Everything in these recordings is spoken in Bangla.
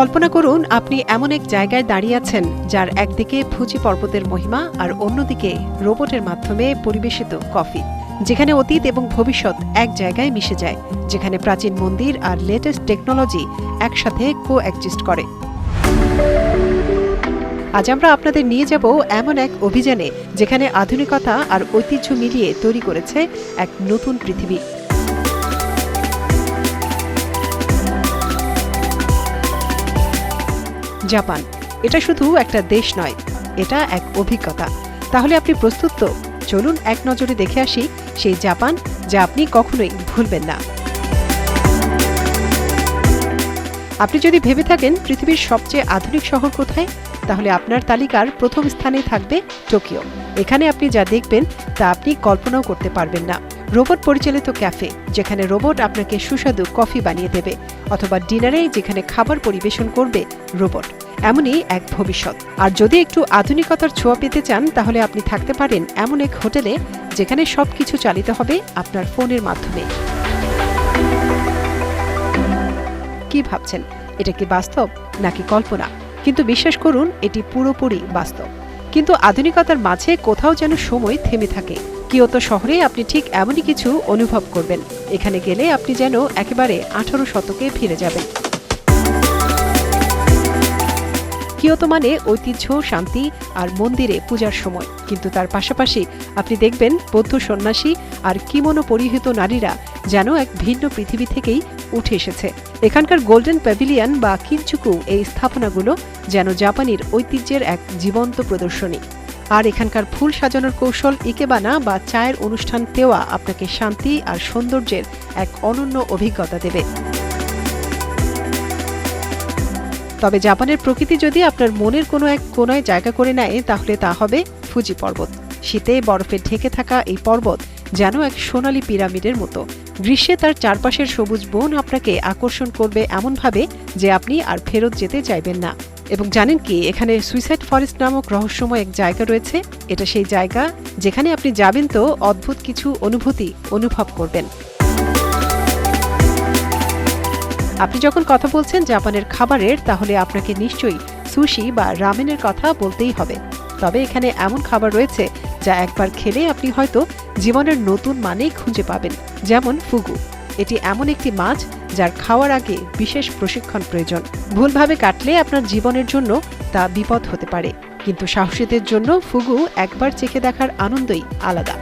কল্পনা করুন, আপনি এমন এক জায়গায় দাঁড়িয়ে আছেন, যার একদিকে ফুজি পর্বতের মহিমা আর অন্যদিকে রোবটের মাধ্যমে পরিবেশিত কফি, যেখানে অতীত এবং ভবিষ্যৎ এক জায়গায় মিশে যায়, যেখানে প্রাচীন মন্দির আর লেটেস্ট টেকনোলজি একসাথে কো এক্সিস্ট করে। আজ আমরা আপনাদের নিয়ে যাব এমন এক অভিযানে, যেখানে আধুনিকতা আর ঐতিহ্য মিলিয়ে তৈরি করেছে এক নতুন পৃথিবী। জাপান। এটা শুধু একটা দেশ নয়, এটা এক অভিজ্ঞতা। তাহলে আপনি প্রস্তুত তো? চলুন এক নজরে দেখে আসি সেই জাপান যা আপনি কখনোই ভুলবেন না। আপনি যদি ভেবে থাকেন পৃথিবীর সবচেয়ে আধুনিক শহর কোথায়, তাহলে আপনার তালিকার প্রথম স্থানে থাকবে টোকিও। এখানে আপনি যা দেখবেন, তা আপনি কল্পনাও করতে পারবেন না। রোবট পরিচালিত ক্যাফে, যেখানে রোবট আপনাকে সুস্বাদু কফি বানিয়ে দেবে, অথবা ডিনারে যেখানে খাবার পরিবেশন করবে রোবট। এমনই এক ভবিষ্যৎ। আর যদি একটু আধুনিকতার ছোঁয়া পেতে চান, তাহলে আপনি থাকতে পারেন এমন এক হোটেলে, যেখানে সবকিছু চালিত হবে আপনার ফোনের মাধ্যমে। কি ভাবছেন? এটা কি বাস্তব নাকি কল্পনা? কিন্তু বিশ্বাস করুন, এটি পুরোপুরি বাস্তব। কিন্তু আধুনিকতার মাঝে কোথাও যেন সময় থেমে থাকে। কিয়তো শহরে আপনি ঠিক এমনই কিছু অনুভব করবেন। এখানে গেলে আপনি যেন একেবারে আঠারো শতকে ফিরে যাবেন। কিয়তো মানে ঐতিহ্য, শান্তি আর মন্দিরে পূজার সময়। কিন্তু তার পাশাপাশি আপনি দেখবেন বৌদ্ধ সন্ন্যাসী আর কিমনো পরিহিত নারীরা যেন এক ভিন্ন পৃথিবী থেকেই উঠে এসেছে। এখানকার গোল্ডেন প্যাভিলিয়ন বা কিনচুকু এই স্থাপনাগুলো যেন জাপানির ঐতিহ্যের এক জীবন্ত প্রদর্শনী। আর এখানকার ফুল সাজানোর কৌশল ইকেবানা বা চায়ের অনুষ্ঠান তেওয়া আপনাকে শান্তি আর সৌন্দর্যের এক অনন্য অভিজ্ঞতা দেবে। তবে জাপানের প্রকৃতি যদি আপনার মনের কোনো এক কোনায় জায়গা করে নেয়, তাহলে তা হবে ফুজি পর্বত। শীতে বরফে ঢেকে থাকা এই পর্বত যেন এক সোনালী পিরামিডের মতো। গ্রীষ্মে তার চারপাশের সবুজ বন আপনাকে আকর্ষণ করবে এমনভাবে যে আপনি আর ফেরত যেতে চাইবেন না। এবং জানেন কি, এখানে সুইসাইড ফরেস্ট নামক রহস্যময় এক জায়গা রয়েছে। এটা সেই জায়গা যেখানে আপনি যাবেন তো অদ্ভুত কিছু অনুভূতি অনুভব করবেন। আপনি যখন কথা বলছেন জাপানের খাবারের, তাহলে আপনাকে নিশ্চয়ই সুশি বা রামেনের কথা বলতেই হবে। তবে এখানে এমন খাবার রয়েছে যা একবার খেলে আপনি হয়তো জীবনের নতুন মানেই খুঁজে পাবেন, যেমন ফুগু। এটি এমন একটি মাছ যার খাওয়ার আগে বিশেষ প্রশিক্ষণ প্রয়োজন। ভুলভাবে কাটলে আপনার জীবনের জন্য তা বিপদ হতে পারে, কিন্তু সাহসীদের জন্য ফুগু একবার চেখে দেখার আনন্দই আলাদা।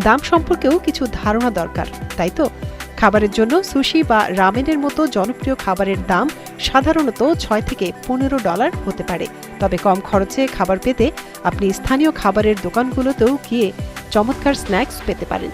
দাম সম্পর্কেও কিছু ধারণা দরকার, তাই তো? খাবারের জন্য সুশি বা রামেনের মতো জনপ্রিয় খাবারের দাম সাধারণত ছয় থেকে পনেরো ডলার হতে পারে। তবে কম খরচে খাবার পেতে আপনি স্থানীয় খাবারের দোকানগুলোতেও গিয়ে চমৎকার স্ন্যাক্স পেতে পারেন।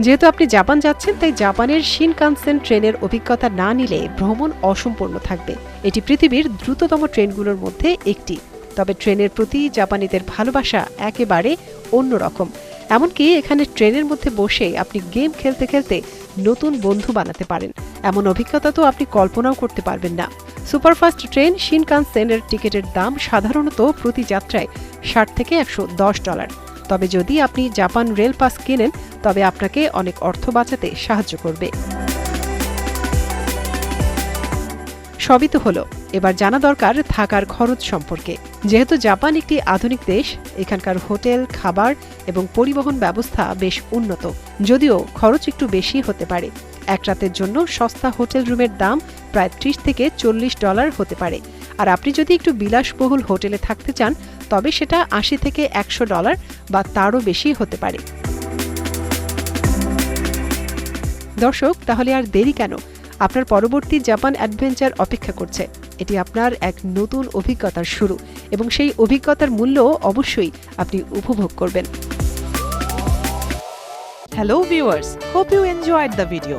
যেহেতু আপনি জাপান যাচ্ছেন, তাই জাপানের শিনকানসেন ট্রেনের অভিজ্ঞতা না নিলে ভ্রমণ অসম্পূর্ণ থাকবে। এটি পৃথিবীর দ্রুততম ট্রেনগুলোর মধ্যে একটি। তবে ট্রেনের প্রতি জাপানিদের ভালোবাসা একেবারে অন্যরকম। এমনকি এখানে ট্রেনের মধ্যে বসে আপনি গেম খেলতে খেলতে নতুন বন্ধু বানাতে পারেন। এমন অভিজ্ঞতা তো আপনি কল্পনাও করতে পারবেন না। সুপারফাস্ট ট্রেন শিনকানসেনের টিকিটের দাম সাধারণত প্রতি যাত্রায় ষাট থেকে একশো দশ ডলার। তবে যদি আপনি জাপান রেল পাস কেনেন, তবে আপনাকে অনেক অর্থ বাঁচাতে সাহায্য করবে। সবই তো হলো। এবার জানা দরকার থাকার খরচ সম্পর্কে। যেহেতু জাপান একটি আধুনিক দেশ, এখানকার হোটেল, খাবার এবং পরিবহন ব্যবস্থা বেশ উন্নত। যদিও খরচ একটু বেশি হতে পারে। এক রাতের জন্য সস্তা হোটেল রুমের দাম প্রায় ত্রিশ থেকে চল্লিশ ডলার হতে পারে। আর আপনি যদি একটু বিলাসবহুল হোটেলে থাকতে চান, তবে সেটা আশি থেকে একশো ডলার বা তারও বেশি হতে পারে। দর্শক, তাহলে আর দেরি কেন? আপনার পরবর্তী জাপান অ্যাডভেঞ্চার অপেক্ষা করছে এটি আপনার এক নতুন অভিজ্ঞতার শুরু এবং সেই অভিজ্ঞতার মূল্য অবশ্যই আপনি উপভোগ করবেন Hello viewers, hope you enjoyed the video.